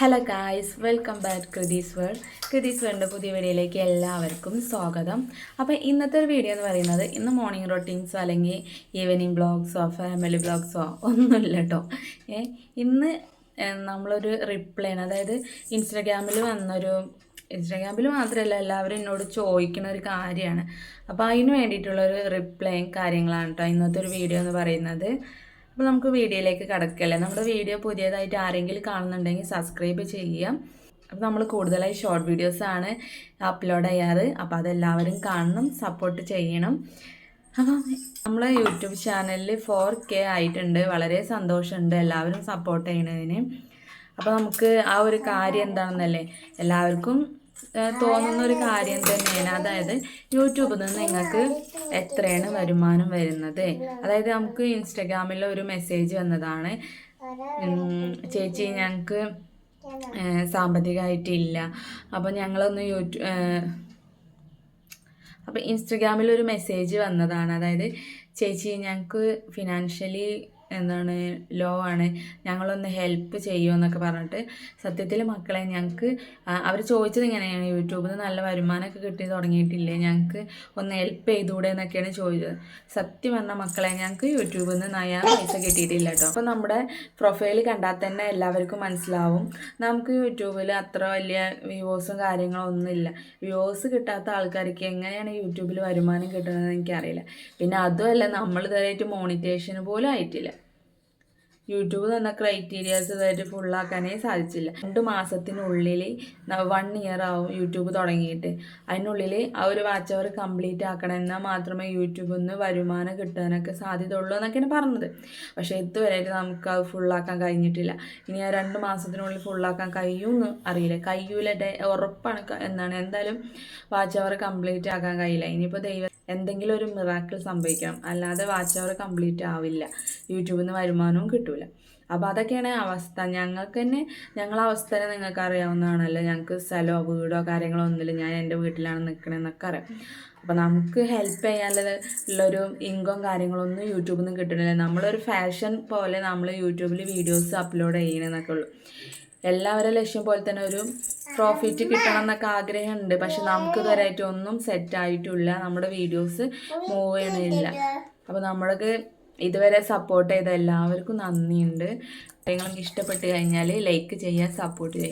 Hello guys welcome back Krithi's world വേൾഡിന്റെ പുതിയ വീഡിയോയിലേക്ക് എല്ലാവർക്കും സ്വാഗതം. അപ്പോൾ ഇന്നത്തെ ഒരു വീഡിയോ എന്ന് പറയുന്നത് ഇന്ന് മോർണിംഗ് റൊട്ടീൻസോ അല്ലെങ്കിൽ ഈവനിങ് ബ്ലോഗ്സോ ഫാമിലി ബ്ലോഗ്സോ ഒന്നുമില്ല കേട്ടോ ഏ ഇന്ന് നമ്മളൊരു റിപ്ലൈ ആണ്. അതായത് ഇൻസ്റ്റാഗ്രാമിൽ വന്നൊരു ഇൻസ്റ്റാഗ്രാമിൽ മാത്രമല്ല എല്ലാവരും എന്നോട് ചോദിക്കുന്ന ഒരു കാര്യമാണ്. അപ്പോൾ അതിന് വേണ്ടിയിട്ടുള്ളൊരു റിപ്ലൈയും കാര്യങ്ങളാണ് കേട്ടോ ഇന്നത്തെ ഒരു വീഡിയോ എന്ന് പറയുന്നത്. അപ്പോൾ നമുക്ക് വീഡിയോയിലേക്ക് കടക്കല്ലേ നമ്മുടെ വീഡിയോ പുതിയതായിട്ട് ആരെങ്കിലും കാണുന്നുണ്ടെങ്കിൽ സബ്സ്ക്രൈബ് ചെയ്യുക. അപ്പോൾ നമ്മൾ കൂടുതലായി ഷോർട്ട് വീഡിയോസാണ് അപ്ലോഡ് ചെയ്യാറ്. അപ്പോൾ അതെല്ലാവരും കാണണം സപ്പോർട്ട് ചെയ്യണം. അപ്പം നമ്മളെ യൂട്യൂബ് ചാനലിൽ ഫോർ കെ ആയിട്ടുണ്ട്. വളരെ സന്തോഷമുണ്ട് എല്ലാവരും സപ്പോർട്ട് ചെയ്യണതിന് അപ്പോൾ നമുക്ക് ആ ഒരു കാര്യം എന്താണെന്നല്ലേ? എല്ലാവർക്കും തോന്നുന്ന ഒരു കാര്യം തന്നെയാണ്. അതായത് യൂട്യൂബിൽ നിന്ന് നിങ്ങൾക്ക് എത്രയാണ് വരുമാനം വരുന്നത്? അതായത് നമുക്ക് ഇൻസ്റ്റഗ്രാമിൽ ഒരു മെസ്സേജ് വന്നതാണ്. ചേച്ചി ഞങ്ങൾക്ക് സാമ്പത്തികമായിട്ടില്ല. അപ്പോൾ ഞങ്ങളൊന്ന് യൂട്യൂബ് അപ്പോൾ ഇൻസ്റ്റഗ്രാമിൽ ഒരു മെസ്സേജ് വന്നതാണ്. അതായത് ചേച്ചി ഞങ്ങൾക്ക് ഫിനാൻഷ്യലി എന്താണ് ലോ ആണ്. ഞങ്ങളൊന്ന് ഹെൽപ്പ് ചെയ്യുമോ എന്നൊക്കെ പറഞ്ഞിട്ട് സത്യത്തിൽ മക്കളെ ഞങ്ങൾക്ക് അവർ ചോദിച്ചത് ഇങ്ങനെയാണ്. യൂട്യൂബിൽ നിന്ന് നല്ല വരുമാനമൊക്കെ കിട്ടി തുടങ്ങിയിട്ടില്ലേ? ഞങ്ങൾക്ക് ഒന്ന് ഹെൽപ്പ് ചെയ്തുകൂടെ എന്നൊക്കെയാണ് ചോദിച്ചത്. സത്യം പറഞ്ഞ മക്കളെ ഞങ്ങൾക്ക് യൂട്യൂബിൽ നിന്ന് നയാ പൈസ കിട്ടിയിട്ടില്ല കേട്ടോ. അപ്പോൾ നമ്മുടെ പ്രൊഫൈൽ കണ്ടാൽ തന്നെ എല്ലാവർക്കും മനസ്സിലാവും. നമുക്ക് യൂട്യൂബിൽ അത്ര വലിയ വ്യൂവേഴ്സും കാര്യങ്ങളും ഒന്നുമില്ല വ്യൂവേഴ്സ് കിട്ടാത്ത ആൾക്കാർക്ക് എങ്ങനെയാണ് യൂട്യൂബിൽ വരുമാനം കിട്ടുന്നത് എനിക്കറിയില്ല. പിന്നെ അതുമല്ല നമ്മൾ ഇതുവരെയായിട്ട് മോണിറ്റേഷൻ പോലും ആയിട്ടില്ല. യൂട്യൂബ് തന്ന ക്രൈറ്റീരിയാസ് ഇതായിട്ട് ഫുള്ളാക്കാനേ സാധിച്ചില്ല. രണ്ട് മാസത്തിനുള്ളിൽ വൺ ഇയർ ആവും യൂട്യൂബ് തുടങ്ങിയിട്ട്. അതിനുള്ളിൽ ആ ഒരു വാച്ച് അവർ കംപ്ലീറ്റ് ആക്കണം എന്നാൽ മാത്രമേ യൂട്യൂബിൽ നിന്ന് വരുമാനം കിട്ടാനൊക്കെ സാധ്യതയുള്ളൂ എന്നൊക്കെയാണ് പറഞ്ഞത്. പക്ഷേ ഇതുവരെയായിട്ട് നമുക്ക് അത് ഫുള്ളാക്കാൻ കഴിഞ്ഞിട്ടില്ല. ഇനി ആ രണ്ട് മാസത്തിനുള്ളിൽ ഫുള്ളാക്കാൻ കഴിയുമെന്ന് അറിയില്ല. കഴിയൂല ഉറപ്പാണ് എന്നാണ്. എന്തായാലും വാച്ച് അവർ കംപ്ലീറ്റ് ആക്കാൻ കഴിയില്ല. ഇനിയിപ്പോൾ ദൈവം എന്തെങ്കിലും ഒരു മിറാക്കിൾ സംഭവിക്കണം അല്ലാതെ വാച്ച് അവർ കംപ്ലീറ്റ് ആവില്ല. യൂട്യൂബിൽ നിന്ന് വരുമാനവും കിട്ടില്ല അപ്പോൾ അതൊക്കെയാണ് അവസ്ഥ. ഞങ്ങൾക്ക് തന്നെ ഞങ്ങളെ അവസ്ഥ തന്നെ നിങ്ങൾക്ക് അറിയാവുന്നതാണല്ലോ. ഞങ്ങൾക്ക് സ്ഥലമോ വീടോ കാര്യങ്ങളോ ഒന്നുമില്ല. ഞാൻ എന്റെ വീട്ടിലാണ് നിൽക്കണമെന്നൊക്കെ അറിയാം. അപ്പോൾ നമുക്ക് ഹെൽപ്പ് ചെയ്യാനുള്ള ഉള്ളൊരു ഇൻകം കാര്യങ്ങളൊന്നും യൂട്യൂബിൽ നിന്ന് കിട്ടണില്ല. നമ്മളൊരു ഫാഷൻ പോലെ നമ്മൾ യൂട്യൂബിൽ വീഡിയോസ് അപ്ലോഡ് ചെയ്യണമെന്നൊക്കെ ഉള്ളൂ. എല്ലാവരുടെ ലക്ഷ്യം പോലെ തന്നെ ഒരു പ്രോഫിറ്റ് കിട്ടണം എന്നൊക്കെ ആഗ്രഹമുണ്ട്. പക്ഷെ നമുക്ക് ഇതുവരെയായിട്ട് ഒന്നും സെറ്റ് ആയിട്ടില്ല. നമ്മുടെ വീഡിയോസ് മൂവ് ചെയ്യണില്ല. അപ്പോൾ നമ്മൾക്ക് ഇതുവരെ സപ്പോർട്ട് ചെയ്ത എല്ലാവർക്കും നന്ദിയുണ്ട്. നിങ്ങൾക്ക് ഇഷ്ടപ്പെട്ട് കഴിഞ്ഞാൽ ലൈക്ക് ചെയ്യുക സപ്പോർട്ട് ചെയ്യുക.